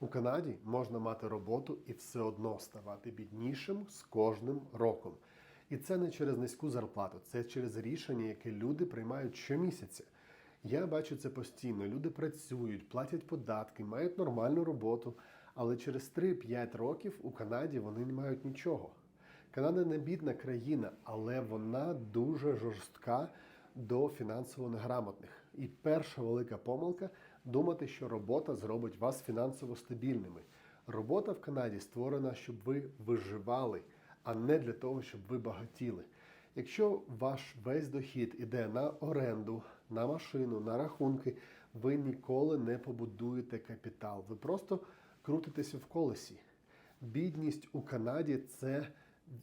У Канаді можна мати роботу і все одно ставати біднішим з кожним роком. І це не через низьку зарплату, це через рішення, яке люди приймають щомісяця. Я бачу це постійно. Люди працюють, платять податки, мають нормальну роботу, але через 3-5 років у Канаді вони не мають нічого. Канада не бідна країна, але вона дуже жорстка до фінансово неграмотних. І перша велика помилка думати, що робота зробить вас фінансово стабільними. Робота в Канаді створена, щоб ви виживали, а не для того, щоб ви багатіли. Якщо ваш весь дохід іде на оренду, на машину, на рахунки, ви ніколи не побудуєте капітал. Ви просто крутитеся в колесі. Бідність у Канаді це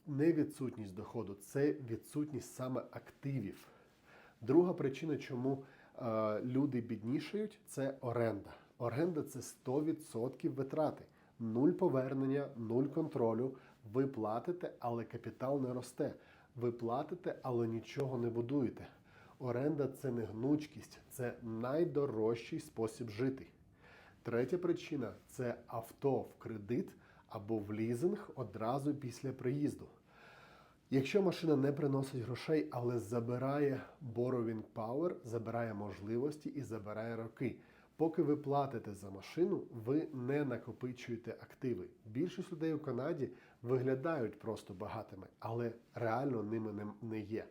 не відсутність доходу, це відсутність саме активів. Друга причина, чому люди біднішають, це оренда. Оренда це 100% витрати. Нуль повернення, нуль контролю. Ви платите, але капітал не росте. Ви платите, але нічого не будуєте. Оренда це не гнучкість, це найдорожчий спосіб жити. Третя причина це авто в кредит або в лізинг одразу після приїзду. Якщо машина не приносить грошей, але забирає borrowing power, забирає можливості і забирає роки. Поки ви платите за машину, ви не накопичуєте активи. Більшість людей у Канаді виглядають просто багатими, але реально ними не- є.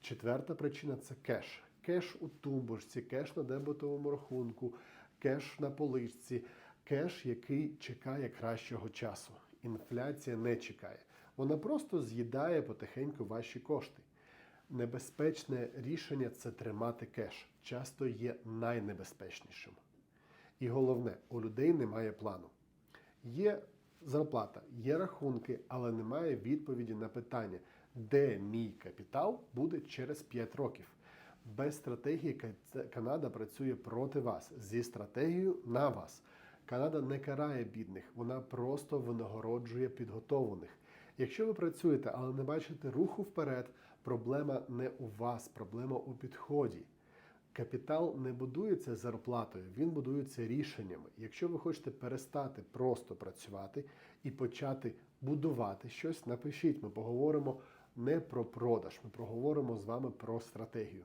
Четверта причина це кеш. Кеш у тумбочці, кеш на дебетовому рахунку, кеш на поличці, кеш, який чекає кращого часу. Інфляція не чекає. Вона просто з'їдає потихеньку ваші кошти. Небезпечне рішення це тримати кеш. Часто є найнебезпечнішим. І головне, у людей немає плану. Є зарплата, є рахунки, але немає відповіді на питання, де мій капітал буде через 5 років. Без стратегії Канада працює проти вас зі стратегією на вас. Канада не карає бідних, вона просто винагороджує підготовлених. Якщо ви працюєте, але не бачите руху вперед, проблема не у вас, проблема у підході. Капітал не будується зарплатою, він будується рішеннями. Якщо ви хочете перестати просто працювати і почати будувати щось, напишіть, ми поговоримо не про продаж, ми поговоримо з вами про стратегію.